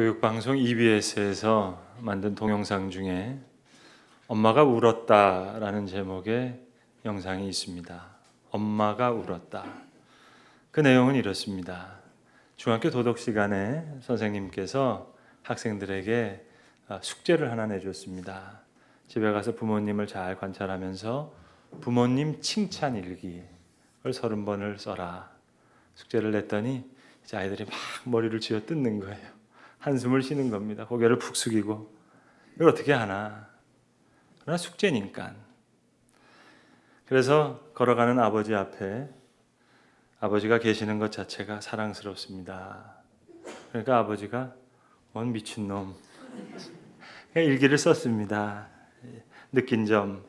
교육방송 EBS에서 만든 동영상 중에 엄마가 울었다라는 제목의 영상이 있습니다. 엄마가 울었다. 그 내용은 이렇습니다. 중학교 도덕 시간에 선생님께서 학생들에게 아, 숙제를 하나 내줬습니다. 집에 가서 부모님을 잘 관찰하면서 부모님 칭찬 일기를 서른 번을 써라. 숙제를 냈더니 이제 아이들이 막 머리를 쥐어 뜯는 거예요. 한숨을 쉬는 겁니다. 고개를 푹 숙이고 이걸 어떻게 하나? 그러나 숙제니까. 그래서 걸어가는 아버지 앞에 아버지가 계시는 것 자체가 사랑스럽습니다. 그러니까 아버지가 원 미친놈 일기를 썼습니다. 느낀 점,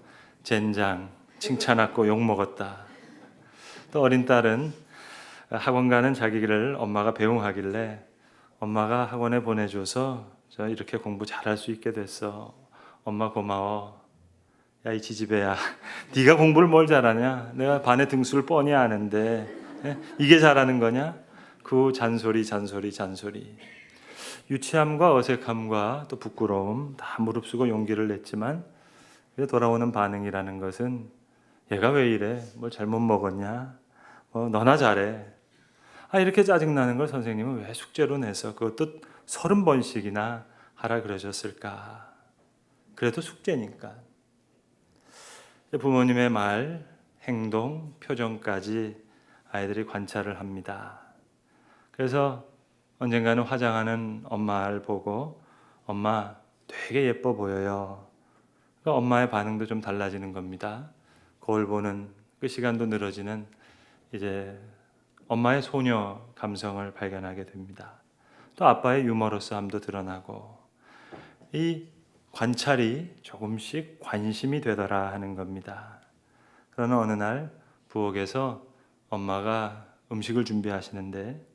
젠장, 칭찬하고 욕 먹었다. 또 어린 딸은 학원 가는 자기 길을 엄마가 배웅하길래 엄마가 학원에 보내줘서 저 이렇게 공부 잘할 수 있게 됐어. 엄마 고마워. 야 이 지지배야, 네가 공부를 뭘 잘하냐? 내가 반의 등수를 뻔히 아는데 예? 이게 잘하는 거냐? 그 잔소리, 잔소리, 잔소리. 유치함과 어색함과 또 부끄러움 다 무릅쓰고 용기를 냈지만 돌아오는 반응이라는 것은 얘가 왜 이래? 뭘 잘못 먹었냐? 뭐 너나 잘해. 아 이렇게 짜증 나는 걸 선생님은 왜 숙제로 내서 그것도 서른 번씩이나 하라 그러셨을까? 그래도 숙제니까. 부모님의 말, 행동, 표정까지 아이들이 관찰을 합니다. 그래서 언젠가는 화장하는 엄마를 보고 엄마 되게 예뻐 보여요. 그러니까 엄마의 반응도 좀 달라지는 겁니다. 거울 보는 그 시간도 늘어지는 이제 엄마의 소녀 감성을 발견하게 됩니다. 또 아빠의 유머러스함도 드러나고 이 관찰이 조금씩 관심이 되더라 하는 겁니다. 그러나 어느 날 부엌에서 엄마가 음식을 준비하시는데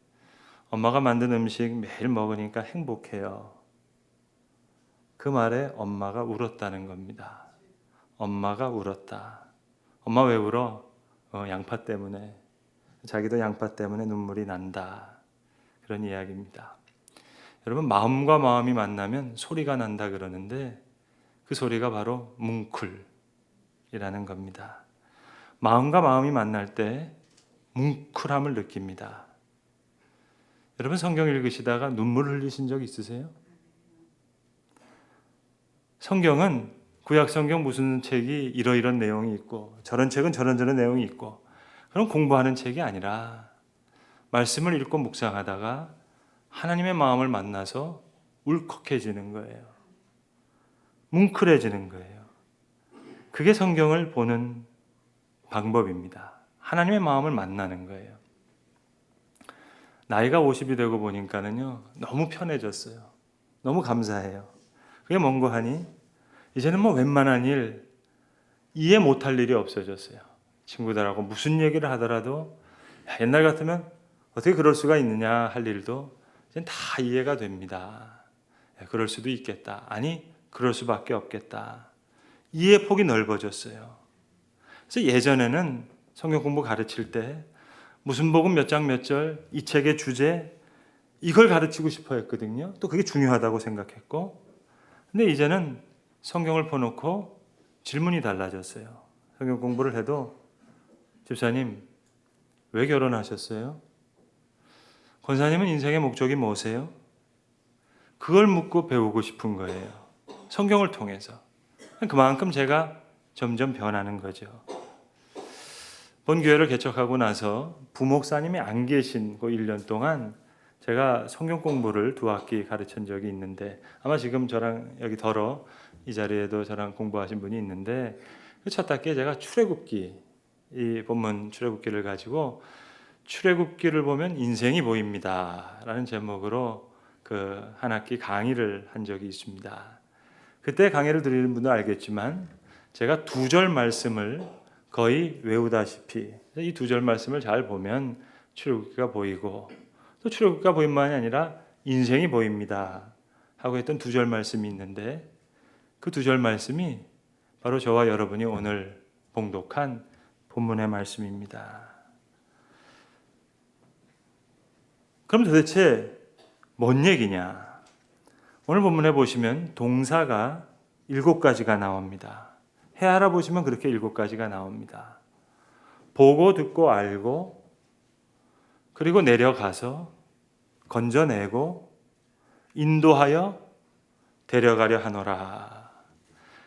엄마가 만든 음식 매일 먹으니까 행복해요. 그 말에 엄마가 울었다는 겁니다. 엄마가 울었다. 엄마 왜 울어? 어, 양파 때문에. 자기도 양파 때문에 눈물이 난다. 그런 이야기입니다. 여러분 마음과 마음이 만나면 소리가 난다 그러는데 그 소리가 바로 뭉클이라는 겁니다. 마음과 마음이 만날 때 뭉클함을 느낍니다. 여러분 성경 읽으시다가 눈물 흘리신 적 있으세요? 성경은 구약 성경 무슨 책이 이러이런 내용이 있고 저런 책은 저런 저런 내용이 있고 그런 공부하는 책이 아니라 말씀을 읽고 묵상하다가 하나님의 마음을 만나서 울컥해지는 거예요. 뭉클해지는 거예요. 그게 성경을 보는 방법입니다. 하나님의 마음을 만나는 거예요. 나이가 50이 되고 보니까는요, 너무 편해졌어요. 너무 감사해요. 그게 뭔고 하니, 이제는 뭐 웬만한 일, 이해 못할 일이 없어졌어요. 친구들하고 무슨 얘기를 하더라도, 야, 옛날 같으면 어떻게 그럴 수가 있느냐 할 일도, 이제 다 이해가 됩니다. 야, 그럴 수도 있겠다. 아니, 그럴 수밖에 없겠다. 이해 폭이 넓어졌어요. 그래서 예전에는 성경 공부 가르칠 때 무슨 복음 몇 장 몇 절 이 책의 주제 이걸 가르치고 싶어 했거든요. 또 그게 중요하다고 생각했고 근데 이제는 성경을 펴놓고 질문이 달라졌어요. 성경 공부를 해도 집사님 왜 결혼하셨어요? 권사님은 인생의 목적이 뭐세요? 그걸 묻고 배우고 싶은 거예요. 성경을 통해서. 그만큼 제가 점점 변하는 거죠. 본 교회를 개척하고 나서 부목사님이 안 계신 그 1년 동안 제가 성경 공부를 두 학기 가르친 적이 있는데 아마 지금 저랑 여기 덜어 이 자리에도 저랑 공부하신 분이 있는데 그첫 학기에 제가 출애굽기 이 본문 출애굽기를 가지고 출애굽기를 보면 인생이 보입니다라는 제목으로 그 한 학기 강의를 한 적이 있습니다. 그때 강의를 드리는 분도 알겠지만 제가 두 절 말씀을 거의 외우다시피 이 두 절 말씀을 잘 보면 출애굽기가 보이고 또 출애굽기가 보임만이 아니라 인생이 보입니다 하고 했던 두 절 말씀이 있는데 그 두 절 말씀이 바로 저와 여러분이 오늘 봉독한 본문의 말씀입니다. 그럼 도대체 뭔 얘기냐? 오늘 본문에 보시면 동사가 일곱 가지가 나옵니다. 헤아라 보시면 그렇게 일곱 가지가 나옵니다. 보고 듣고 알고 그리고 내려가서 건져내고 인도하여 데려가려 하노라.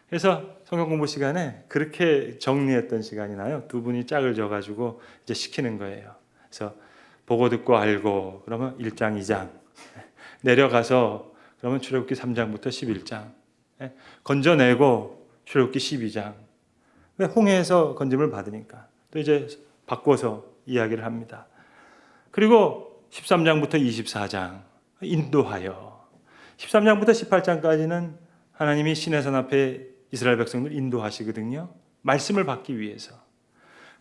그래서 성경 공부 시간에 그렇게 정리했던 시간이 나요. 두 분이 짝을 져가지고 이제 시키는 거예요. 그래서 보고 듣고 알고 그러면 1장 2장 내려가서 그러면 출애굽기 3장부터 11장 예? 건져내고 출애굽기 12장 왜 홍해에서 건짐을 받으니까 또 이제 바꿔서 이야기를 합니다. 그리고 13장부터 24장 인도하여 13장부터 18장까지는 하나님이 시내산 앞에 이스라엘 백성들 인도하시거든요. 말씀을 받기 위해서.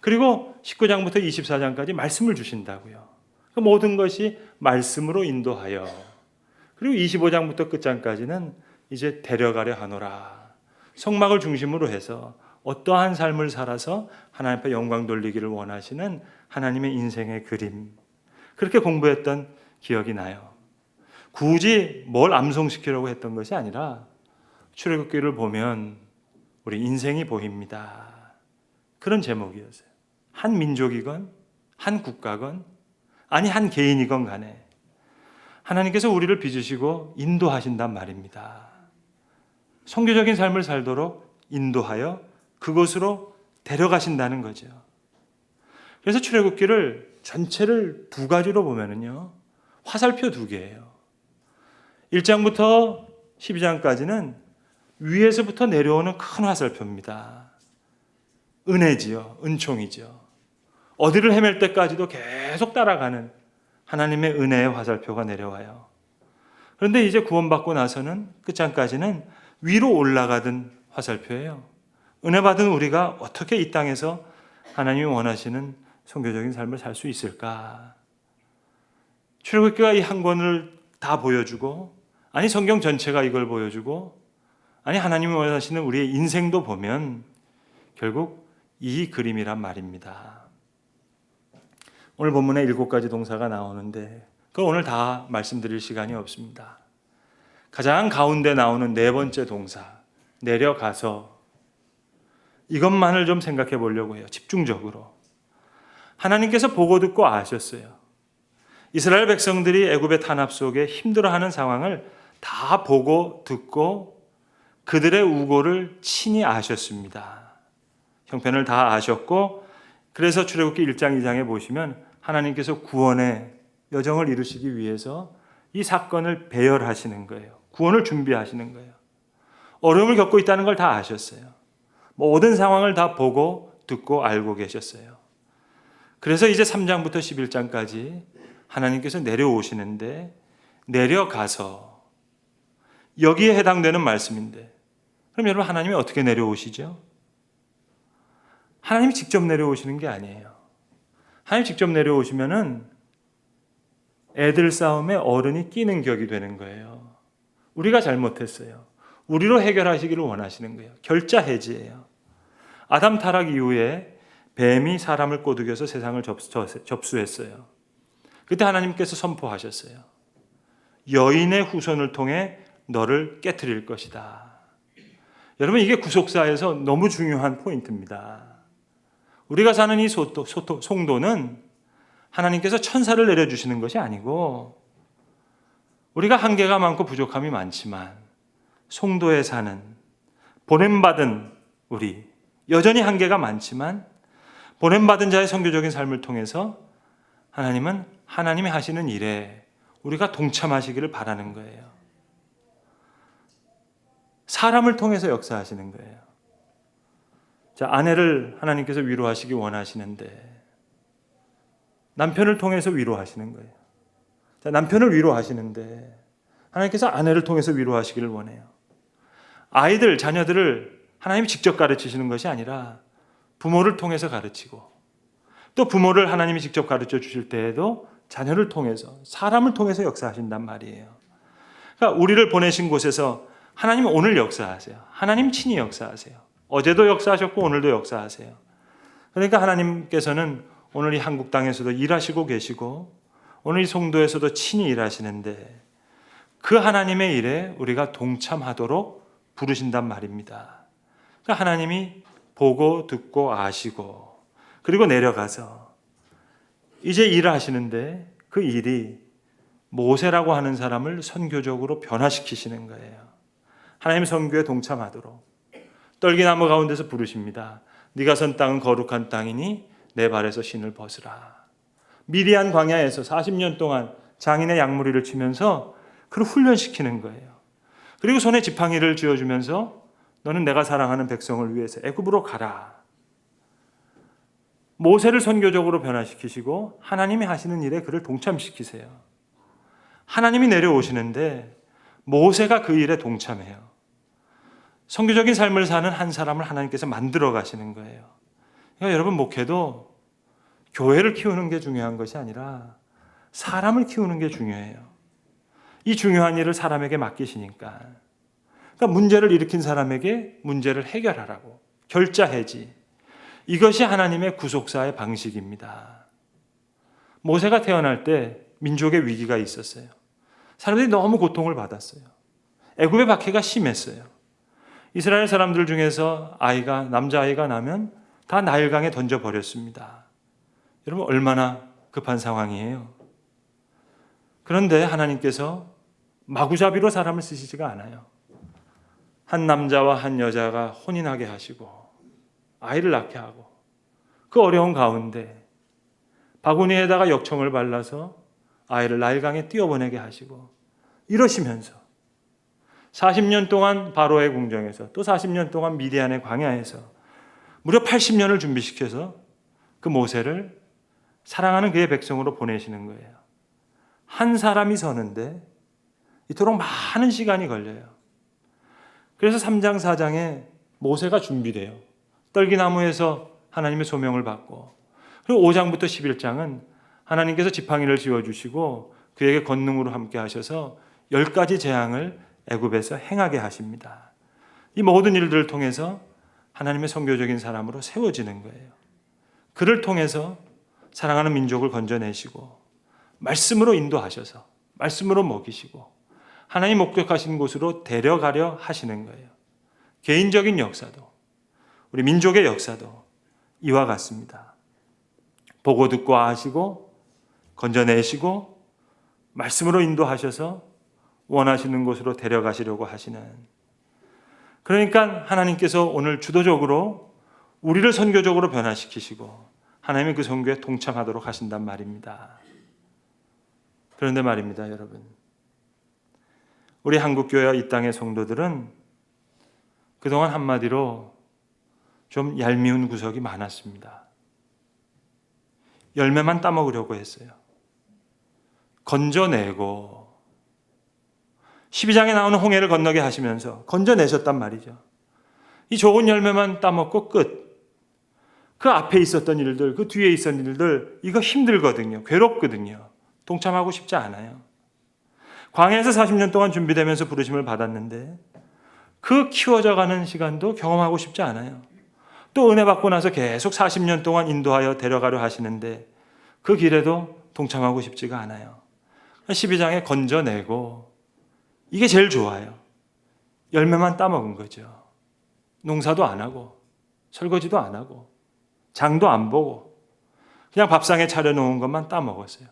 그리고 19장부터 24장까지 말씀을 주신다고요. 그 모든 것이 말씀으로 인도하여 그리고 25장부터 끝장까지는 이제 데려가려 하노라. 성막을 중심으로 해서 어떠한 삶을 살아서 하나님 앞에 영광 돌리기를 원하시는 하나님의 인생의 그림. 그렇게 공부했던 기억이 나요. 굳이 뭘 암송시키려고 했던 것이 아니라 출애굽기를 보면 우리 인생이 보입니다. 그런 제목이었어요. 한 민족이건 한 국가건 아니 한 개인이건 간에 하나님께서 우리를 빚으시고 인도하신단 말입니다. 성교적인 삶을 살도록 인도하여 그곳으로 데려가신다는 거죠. 그래서 출애굽기를 전체를 두 가지로 보면은요. 화살표 두 개예요. 1장부터 12장까지는 위에서부터 내려오는 큰 화살표입니다. 은혜지요. 은총이죠. 어디를 헤맬 때까지도 계속 따라가는 하나님의 은혜의 화살표가 내려와요. 그런데 이제 구원받고 나서는 끝장까지는 위로 올라가던 화살표예요. 은혜 받은 우리가 어떻게 이 땅에서 하나님이 원하시는 성교적인 삶을 살 수 있을까? 출애굽기가 이 한 권을 다 보여주고 아니 성경 전체가 이걸 보여주고 아니 하나님이 원하시는 우리의 인생도 보면 결국 이 그림이란 말입니다. 오늘 본문에 일곱 가지 동사가 나오는데 그 오늘 다 말씀드릴 시간이 없습니다. 가장 가운데 나오는 네 번째 동사 내려가서 이것만을 좀 생각해 보려고 해요. 집중적으로. 하나님께서 보고 듣고 아셨어요. 이스라엘 백성들이 애굽의 탄압 속에 힘들어하는 상황을 다 보고 듣고 그들의 우고를 친히 아셨습니다. 형편을 다 아셨고 그래서 출애굽기 1장 2장에 보시면 하나님께서 구원의 여정을 이루시기 위해서 이 사건을 배열하시는 거예요. 구원을 준비하시는 거예요. 어려움을 겪고 있다는 걸 다 아셨어요. 모든 상황을 다 보고 듣고 알고 계셨어요. 그래서 이제 3장부터 11장까지 하나님께서 내려오시는데 내려가서 여기에 해당되는 말씀인데 그럼 여러분 하나님이 어떻게 내려오시죠? 하나님이 직접 내려오시는 게 아니에요. 하나님 직접 내려오시면은 애들 싸움에 어른이 끼는 격이 되는 거예요. 우리가 잘못했어요. 우리로 해결하시기를 원하시는 거예요. 결자 해지예요. 아담 타락 이후에 뱀이 사람을 꼬드겨서 세상을 접수, 했어요 그때 하나님께서 선포하셨어요. 여인의 후손을 통해 너를 깨뜨릴 것이다. 여러분 이게 구속사에서 너무 중요한 포인트입니다. 우리가 사는 이 소도, 소도, 송도는 하나님께서 천사를 내려주시는 것이 아니고 우리가 한계가 많고 부족함이 많지만 송도에 사는 보냄받은 우리 여전히 한계가 많지만 보냄받은 자의 성교적인 삶을 통해서 하나님은 하나님이 하시는 일에 우리가 동참하시기를 바라는 거예요. 사람을 통해서 역사하시는 거예요. 자, 아내를 하나님께서 위로하시기 원하시는데 남편을 통해서 위로하시는 거예요. 자, 남편을 위로하시는데 하나님께서 아내를 통해서 위로하시기를 원해요. 아이들, 자녀들을 하나님이 직접 가르치시는 것이 아니라 부모를 통해서 가르치고 또 부모를 하나님이 직접 가르쳐 주실 때에도 자녀를 통해서 사람을 통해서 역사하신단 말이에요. 그러니까 우리를 보내신 곳에서 하나님 오늘 역사하세요. 하나님 친히 역사하세요. 어제도 역사하셨고 오늘도 역사하세요. 그러니까 하나님께서는 오늘 이 한국 땅에서도 일하시고 계시고 오늘 이 송도에서도 친히 일하시는데 그 하나님의 일에 우리가 동참하도록 부르신단 말입니다. 그러니까 하나님이 보고 듣고 아시고 그리고 내려가서 이제 일을 하시는데 그 일이 모세라고 하는 사람을 선교적으로 변화시키시는 거예요. 하나님 선교에 동참하도록 떨기나무 가운데서 부르십니다. 네가 선 땅은 거룩한 땅이니 내 발에서 신을 벗으라. 미리안 광야에서 40년 동안 장인의 양무리를 치면서 그를 훈련시키는 거예요. 그리고 손에 지팡이를 쥐어주면서 너는 내가 사랑하는 백성을 위해서 애굽으로 가라. 모세를 선교적으로 변화시키시고 하나님이 하시는 일에 그를 동참시키세요. 하나님이 내려오시는데 모세가 그 일에 동참해요. 선교적인 삶을 사는 한 사람을 하나님께서 만들어 가시는 거예요. 그러니까 여러분 목회도 교회를 키우는 게 중요한 것이 아니라 사람을 키우는 게 중요해요. 이 중요한 일을 사람에게 맡기시니까. 그러니까 문제를 일으킨 사람에게 문제를 해결하라고 결자해지. 이것이 하나님의 구속사의 방식입니다. 모세가 태어날 때 민족의 위기가 있었어요. 사람들이 너무 고통을 받았어요. 애굽의 박해가 심했어요. 이스라엘 사람들 중에서 아이가 남자 아이가 나면 다 나일강에 던져 버렸습니다. 여러분 얼마나 급한 상황이에요. 그런데 하나님께서 마구잡이로 사람을 쓰시지가 않아요. 한 남자와 한 여자가 혼인하게 하시고 아이를 낳게 하고 그 어려운 가운데 바구니에다가 역청을 발라서 아이를 나일강에 뛰어보내게 하시고 이러시면서 40년 동안 바로의 궁정에서 또 40년 동안 미디안의 광야에서 무려 80년을 준비시켜서 그 모세를 사랑하는 그의 백성으로 보내시는 거예요. 한 사람이 서는데 이토록 많은 시간이 걸려요. 그래서 3장 4장에 모세가 준비돼요. 떨기나무에서 하나님의 소명을 받고 그리고 5장부터 11장은 하나님께서 지팡이를 지워 주시고 그에게 권능으로 함께 하셔서 열 가지 재앙을 애굽에서 행하게 하십니다. 이 모든 일들을 통해서 하나님의 선교적인 사람으로 세워지는 거예요. 그를 통해서 사랑하는 민족을 건져내시고 말씀으로 인도하셔서 말씀으로 먹이시고 하나님 목적하신 곳으로 데려가려 하시는 거예요. 개인적인 역사도 우리 민족의 역사도 이와 같습니다. 보고 듣고 아시고 건져내시고 말씀으로 인도하셔서 원하시는 곳으로 데려가시려고 하시는 그러니까 하나님께서 오늘 주도적으로 우리를 선교적으로 변화시키시고 하나님의 그 선교에 동참하도록 하신단 말입니다. 그런데 말입니다, 여러분. 우리 한국교회와 이 땅의 성도들은 그동안 한마디로 좀 얄미운 구석이 많았습니다. 열매만 따먹으려고 했어요. 건져내고 12장에 나오는 홍해를 건너게 하시면서 건져내셨단 말이죠. 이 좋은 열매만 따먹고 끝. 그 앞에 있었던 일들, 그 뒤에 있었던 일들, 이거 힘들거든요. 괴롭거든요. 동참하고 싶지 않아요. 광야에서 40년 동안 준비되면서 부르심을 받았는데 그 키워져 가는 시간도 경험하고 싶지 않아요. 또 은혜 받고 나서 계속 40년 동안 인도하여 데려가려 하시는데 그 길에도 동참하고 싶지가 않아요. 12장에 건져내고 이게 제일 좋아요. 열매만 따먹은 거죠. 농사도 안 하고 설거지도 안 하고 장도 안 보고 그냥 밥상에 차려놓은 것만 따먹었어요.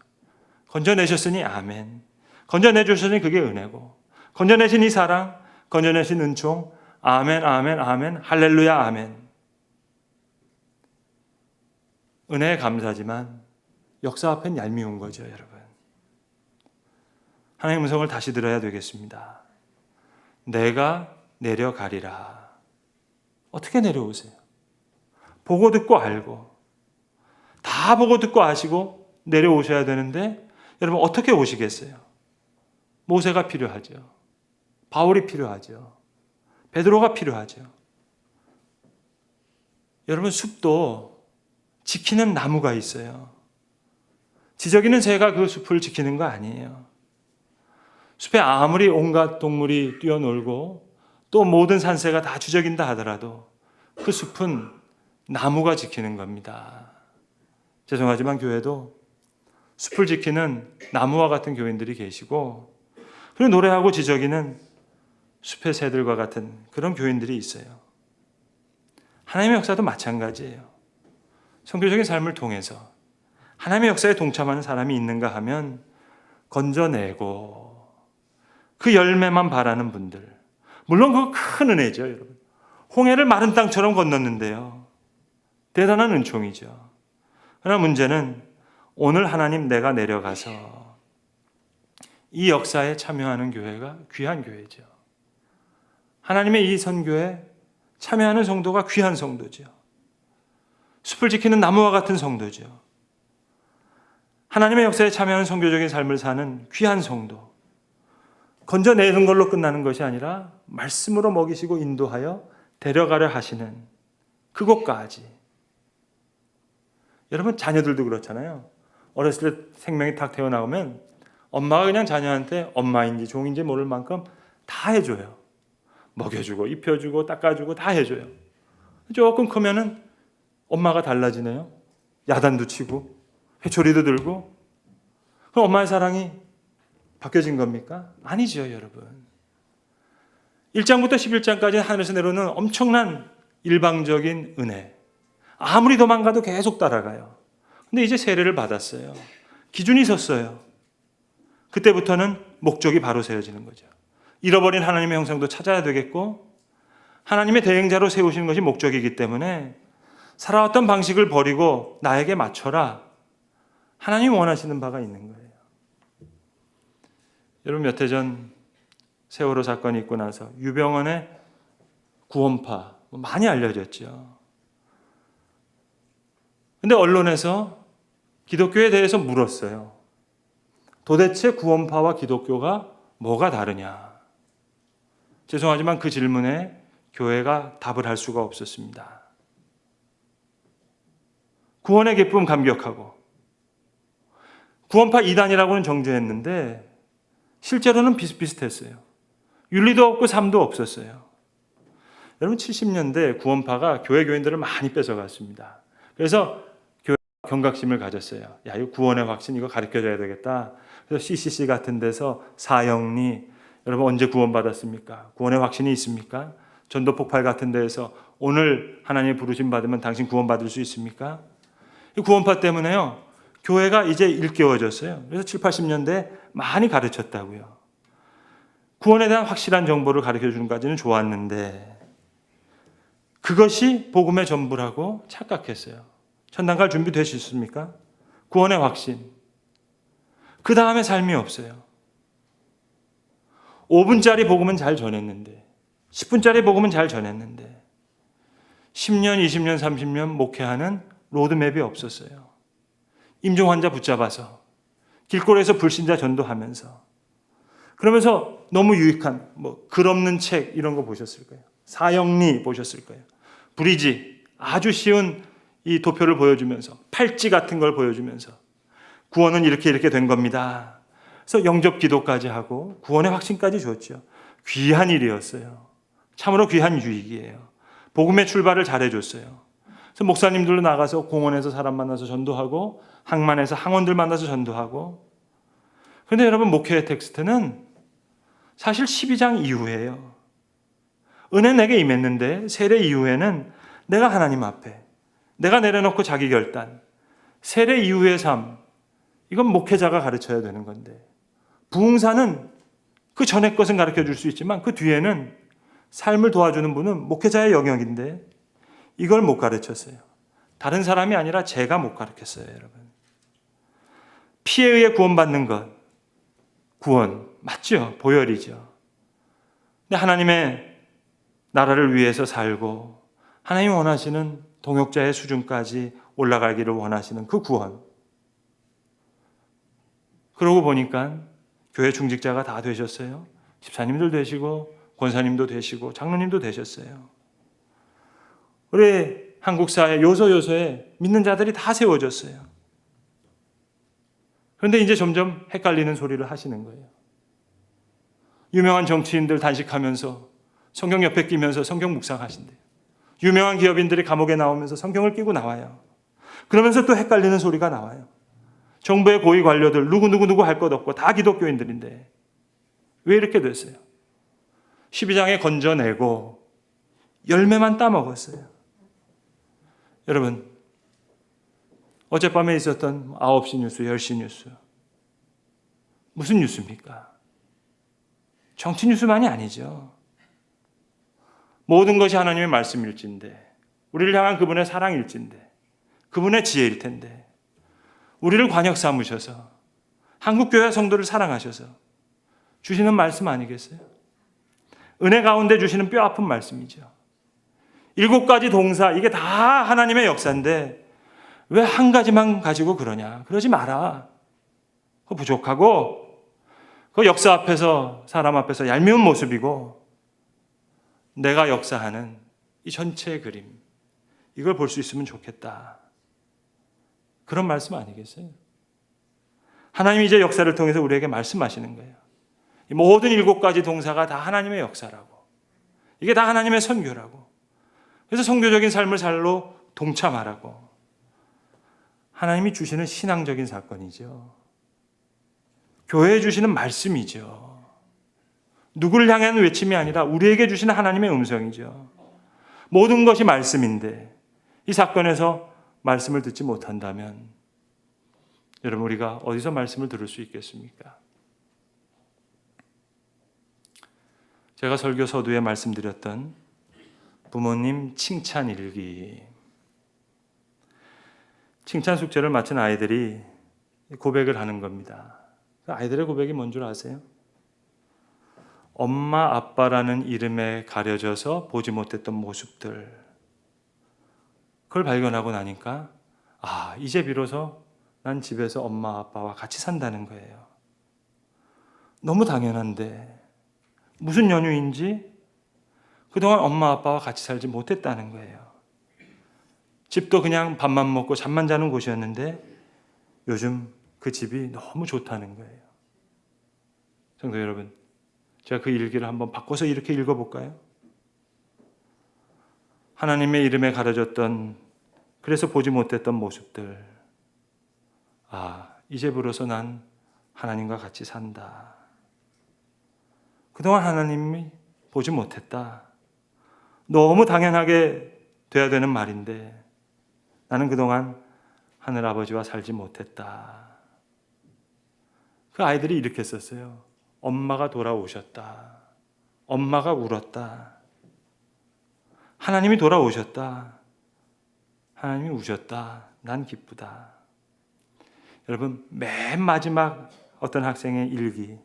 건져내셨으니 아멘. 건져내주셨으니 그게 은혜고 건져내신 이 사랑, 건져내신 은총 아멘 아멘 아멘 할렐루야 아멘 은혜에 감사지만 역사 앞엔 얄미운 거죠 여러분 하나님 음성을 다시 들어야 되겠습니다 내가 내려가리라 어떻게 내려오세요? 보고 듣고 알고 다 보고 듣고 아시고 내려오셔야 되는데 여러분 어떻게 오시겠어요? 모세가 필요하죠. 바울이 필요하죠. 베드로가 필요하죠. 여러분 숲도 지키는 나무가 있어요. 지저귀는 새가 그 숲을 지키는 거 아니에요. 숲에 아무리 온갖 동물이 뛰어놀고 또 모든 산새가 다 주저긴다 하더라도 그 숲은 나무가 지키는 겁니다. 죄송하지만 교회도 숲을 지키는 나무와 같은 교인들이 계시고 그리고 노래하고 지저귀는 숲의 새들과 같은 그런 교인들이 있어요. 하나님의 역사도 마찬가지예요. 성교적인 삶을 통해서 하나님의 역사에 동참하는 사람이 있는가 하면 건져내고 그 열매만 바라는 분들. 물론 그거 큰 은혜죠, 여러분. 홍해를 마른 땅처럼 건넜는데요. 대단한 은총이죠. 그러나 문제는 오늘 하나님 내가 내려가서 이 역사에 참여하는 교회가 귀한 교회죠. 하나님의 이 선교에 참여하는 성도가 귀한 성도죠. 숲을 지키는 나무와 같은 성도죠. 하나님의 역사에 참여하는 성교적인 삶을 사는 귀한 성도. 건져내는 걸로 끝나는 것이 아니라 말씀으로 먹이시고 인도하여 데려가려 하시는 그곳까지. 여러분 자녀들도 그렇잖아요. 어렸을 때 생명이 탁 태어나오면 엄마가 그냥 자녀한테 엄마인지 종인지 모를 만큼 다 해줘요. 먹여주고 입혀주고 닦아주고 다 해줘요. 조금 크면은 엄마가 달라지네요. 야단도 치고 회초리도 들고 그럼 엄마의 사랑이 바뀌어진 겁니까? 아니죠, 여러분. 1장부터 11장까지 하늘에서 내려오는 엄청난 일방적인 은혜. 아무리 도망가도 계속 따라가요. 근데 이제 세례를 받았어요. 기준이 섰어요. 그때부터는 목적이 바로 세워지는 거죠. 잃어버린 하나님의 형상도 찾아야 되겠고 하나님의 대행자로 세우시는 것이 목적이기 때문에 살아왔던 방식을 버리고 나에게 맞춰라. 하나님 원하시는 바가 있는 거예요. 여러분 몇 해 전 세월호 사건이 있고 나서 유병원의 구원파 뭐 많이 알려졌죠. 근데 언론에서 기독교에 대해서 물었어요. 도대체 구원파와 기독교가 뭐가 다르냐? 죄송하지만 그 질문에 교회가 답을 할 수가 없었습니다. 구원의 기쁨 감격하고 구원파 이단이라고는 정죄했는데 실제로는 비슷비슷했어요. 윤리도 없고 삶도 없었어요. 여러분 70년대 구원파가 교회 교인들을 많이 뺏어갔습니다. 그래서 교회 경각심을 가졌어요. 야, 이거 구원의 확신 이거 가르쳐 줘야 되겠다. 그래서 CCC 같은 데서 사형리 여러분 언제 구원받았습니까? 구원의 확신이 있습니까? 전도 폭발 같은 데에서 오늘 하나님의 부르심 받으면 당신 구원받을 수 있습니까? 이 구원파 때문에요. 교회가 이제 일깨워졌어요. 그래서 7, 80년대 많이 가르쳤다고요. 구원에 대한 확실한 정보를 가르쳐 주는 까지는 좋았는데 그것이 복음의 전부라고 착각했어요. 천당 갈 준비 되셨습니까? 구원의 확신. 그 다음에 삶이 없어요. 5분짜리 복음은 잘 전했는데, 10분짜리 복음은 잘 전했는데, 10년, 20년, 30년 목회하는 로드맵이 없었어요. 임종 환자 붙잡아서, 길거리에서 불신자 전도하면서, 그러면서 너무 유익한, 뭐, 글 없는 책, 이런 거 보셨을 거예요. 사형리 보셨을 거예요. 브리지, 아주 쉬운 이 도표를 보여주면서, 팔찌 같은 걸 보여주면서, 구원은 이렇게 이렇게 된 겁니다. 그래서 영접 기도까지 하고 구원의 확신까지 줬죠. 귀한 일이었어요. 참으로 귀한 유익이에요. 복음의 출발을 잘해줬어요. 그래서 목사님들로 나가서 공원에서 사람 만나서 전도하고 항만에서 항원들 만나서 전도하고 그런데 여러분 목회의 텍스트는 사실 12장 이후에요. 은혜 내게 임했는데 세례 이후에는 내가 하나님 앞에 내가 내려놓고 자기 결단 세례 이후의 삶 이건 목회자가 가르쳐야 되는 건데 부흥사는 그 전에 것은 가르쳐 줄 수 있지만 그 뒤에는 삶을 도와주는 분은 목회자의 영역인데 이걸 못 가르쳤어요. 다른 사람이 아니라 제가 못 가르쳤어요, 여러분. 피에 의해 구원받는 것, 구원 맞죠? 보혈이죠. 근데 하나님의 나라를 위해서 살고 하나님 원하시는 동역자의 수준까지 올라가기를 원하시는 그 구원. 그러고 보니까 교회 중직자가 다 되셨어요. 집사님들 되시고 권사님도 되시고 장로님도 되셨어요. 우리 한국 사회 요소 요소에 믿는 자들이 다 세워졌어요. 그런데 이제 점점 헷갈리는 소리를 하시는 거예요. 유명한 정치인들 단식하면서 성경 옆에 끼면서 성경 묵상하신대요. 유명한 기업인들이 감옥에 나오면서 성경을 끼고 나와요. 그러면서 또 헷갈리는 소리가 나와요. 정부의 고위 관료들 누구 누구 누구 할 것 없고 다 기독교인들인데 왜 이렇게 됐어요? 12장에 건져내고 열매만 따먹었어요. 여러분, 어젯밤에 있었던 9시 뉴스, 10시 뉴스. 무슨 뉴스입니까? 정치 뉴스만이 아니죠. 모든 것이 하나님의 말씀일진데, 우리를 향한 그분의 사랑일진데, 그분의 지혜일 텐데, 우리를 관역 삼으셔서, 한국교회 성도를 사랑하셔서, 주시는 말씀 아니겠어요? 은혜 가운데 주시는 뼈 아픈 말씀이죠. 일곱 가지 동사, 이게 다 하나님의 역사인데, 왜 한 가지만 가지고 그러냐? 그러지 마라. 그 부족하고, 그 역사 앞에서, 사람 앞에서 얄미운 모습이고, 내가 역사하는 이 전체의 그림, 이걸 볼 수 있으면 좋겠다. 그런 말씀 아니겠어요? 하나님이 이제 역사를 통해서 우리에게 말씀하시는 거예요. 이 모든 일곱 가지 동사가 다 하나님의 역사라고. 이게 다 하나님의 선교라고. 그래서 선교적인 삶을 살로 동참하라고. 하나님이 주시는 신앙적인 사건이죠. 교회에 주시는 말씀이죠. 누구를 향한 외침이 아니라 우리에게 주시는 하나님의 음성이죠. 모든 것이 말씀인데 이 사건에서 말씀을 듣지 못한다면 여러분 우리가 어디서 말씀을 들을 수 있겠습니까? 제가 설교 서두에 말씀드렸던 부모님 칭찬 일기 칭찬 숙제를 마친 아이들이 고백을 하는 겁니다. 그 아이들의 고백이 뭔 줄 아세요? 엄마 아빠라는 이름에 가려져서 보지 못했던 모습들 그걸 발견하고 나니까 아 이제 비로소 난 집에서 엄마 아빠와 같이 산다는 거예요. 너무 당연한데 무슨 연유인지 그동안 엄마 아빠와 같이 살지 못했다는 거예요. 집도 그냥 밥만 먹고 잠만 자는 곳이었는데 요즘 그 집이 너무 좋다는 거예요. 성도 여러분, 제가 그 일기를 한번 바꿔서 이렇게 읽어볼까요? 하나님의 이름에 가려졌던 그래서 보지 못했던 모습들. 아, 이제 비로소 난 하나님과 같이 산다. 그동안 하나님이 보지 못했다. 너무 당연하게 돼야 되는 말인데 나는 그동안 하늘 아버지와 살지 못했다. 그 아이들이 이렇게 썼어요. 엄마가 돌아오셨다. 엄마가 울었다. 하나님이 돌아오셨다. 하나님이 우셨다. 난 기쁘다. 여러분, 맨 마지막 어떤 학생의 일기.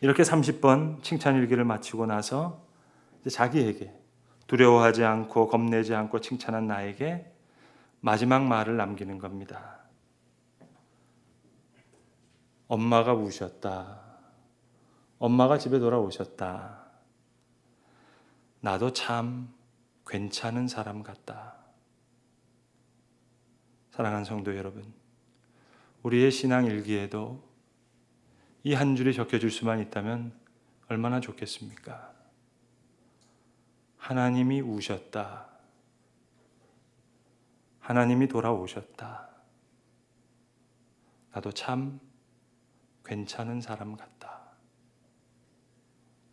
이렇게 30번 칭찬 일기를 마치고 나서 자기에게 두려워하지 않고 겁내지 않고 칭찬한 나에게 마지막 말을 남기는 겁니다. 엄마가 우셨다. 엄마가 집에 돌아오셨다. 나도 참 괜찮은 사람 같다. 사랑하는 성도 여러분, 우리의 신앙 일기에도 이 한 줄이 적혀줄 수만 있다면 얼마나 좋겠습니까? 하나님이 우셨다. 하나님이 돌아오셨다. 나도 참 괜찮은 사람 같다.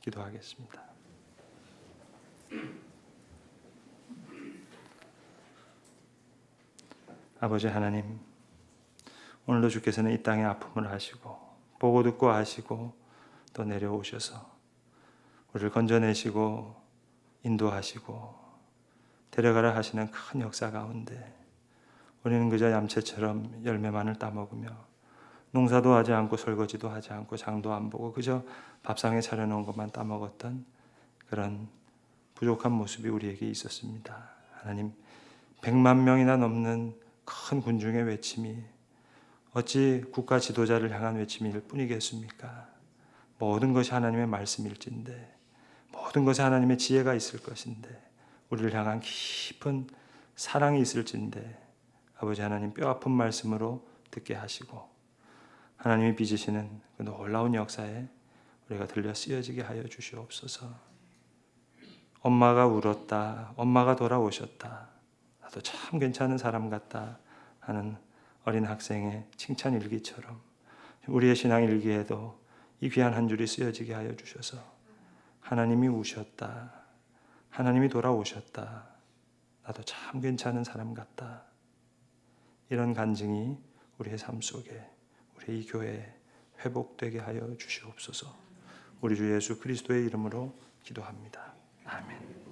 기도하겠습니다. 아버지 하나님, 오늘도 주께서는 이 땅의 아픔을 하시고 보고 듣고 아시고 또 내려오셔서 우리를 건져내시고 인도하시고 데려가라 하시는 큰 역사 가운데 우리는 그저 얌체처럼 열매만을 따먹으며 농사도 하지 않고 설거지도 하지 않고 장도 안 보고 그저 밥상에 차려놓은 것만 따먹었던 그런 부족한 모습이 우리에게 있었습니다. 하나님, 백만 명이나 넘는 큰 군중의 외침이 어찌 국가 지도자를 향한 외침일 뿐이겠습니까? 모든 것이 하나님의 말씀일진데 모든 것에 하나님의 지혜가 있을 것인데 우리를 향한 깊은 사랑이 있을진데 아버지 하나님 뼈 아픈 말씀으로 듣게 하시고 하나님이 빚으시는 그 놀라운 역사에 우리가 들려 쓰여지게 하여 주시옵소서. 엄마가 울었다. 엄마가 돌아오셨다. 나도 참 괜찮은 사람 같다 하는 어린 학생의 칭찬 일기처럼 우리의 신앙 일기에도 이 귀한 한 줄이 쓰여지게 하여 주셔서 하나님이 우셨다. 하나님이 돌아오셨다. 나도 참 괜찮은 사람 같다. 이런 간증이 우리의 삶 속에 우리 이 교회에 회복되게 하여 주시옵소서. 우리 주 예수 그리스도의 이름으로 기도합니다. 아멘.